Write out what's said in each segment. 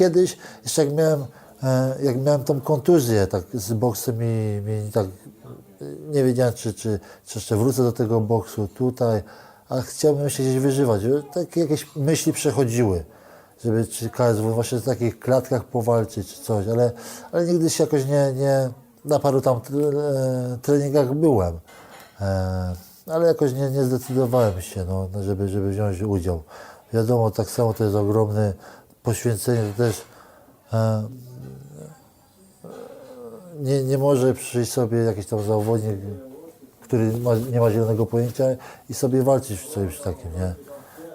Kiedyś, jeszcze jak miałem, e, jak miałem tą kontuzję tak z boksem i, i tak e, nie wiedziałem, czy, czy, czy jeszcze wrócę do tego boksu tutaj, a chciałbym się gdzieś wyżywać. Takie jakieś myśli przechodziły żeby czy KSW właśnie w takich klatkach powalczyć, czy coś, ale, ale nigdy się jakoś nie, nie na paru tam e, treningach byłem. E, ale jakoś nie, nie zdecydowałem się, no, żeby, żeby wziąć udział. Wiadomo, tak samo to jest ogromne poświęcenie, to też e, nie, nie może przyjść sobie jakiś tam zawodnik, który ma, nie ma zielonego pojęcia i sobie walczyć w czymś takim, nie?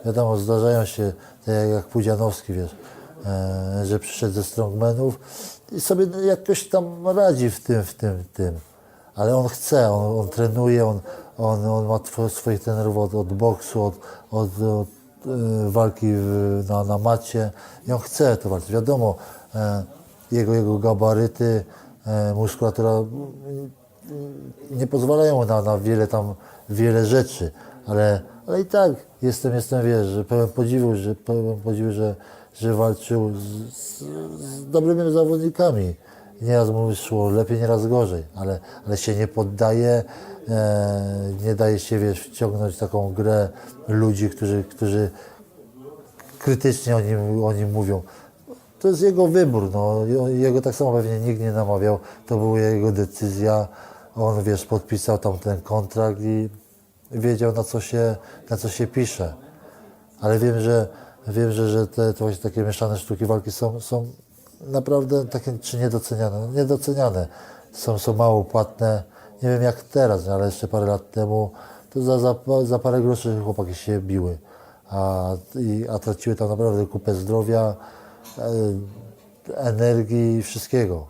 Wiadomo, zdarzają się, tak jak, Pudzianowski, wiesz, e, że przyszedł ze strongmanów i sobie jakoś tam radzi w tym, w tym, w tym. Ale on chce, on, on trenuje, on, on, on ma swoich trenerów od, od boksu, od, od, od e, walki na, na macie i on chce to walczyć. Wiadomo, e, jego, jego gabaryty, muskulatura nie pozwalają na, na wiele tam, wiele rzeczy, ale, ale i tak jestem, jestem, wiesz, że pełen podziwu, że pełen podziwu, że, że walczył z, z, z dobrymi zawodnikami. Nieraz mu szło lepiej, nieraz gorzej, ale, ale się nie poddaje, e, nie daje się, wiesz, wciągnąć w taką grę ludzi, którzy, którzy krytycznie o nim, o nim mówią. To jest jego wybór, no. jego tak samo pewnie nikt nie namawiał, to była jego decyzja. On, wiesz, podpisał tam ten kontrakt i wiedział, na co się, na co się pisze. Ale wiem, że, wiem, że, że te, właśnie takie mieszane sztuki walki są, są naprawdę takie, czy niedoceniane? No, niedoceniane. Są, są mało płatne. Nie wiem jak teraz, ale jeszcze parę lat temu to za, za, za parę groszy chłopaki się biły. A, i, a traciły tam naprawdę kupę zdrowia, e, energii i wszystkiego.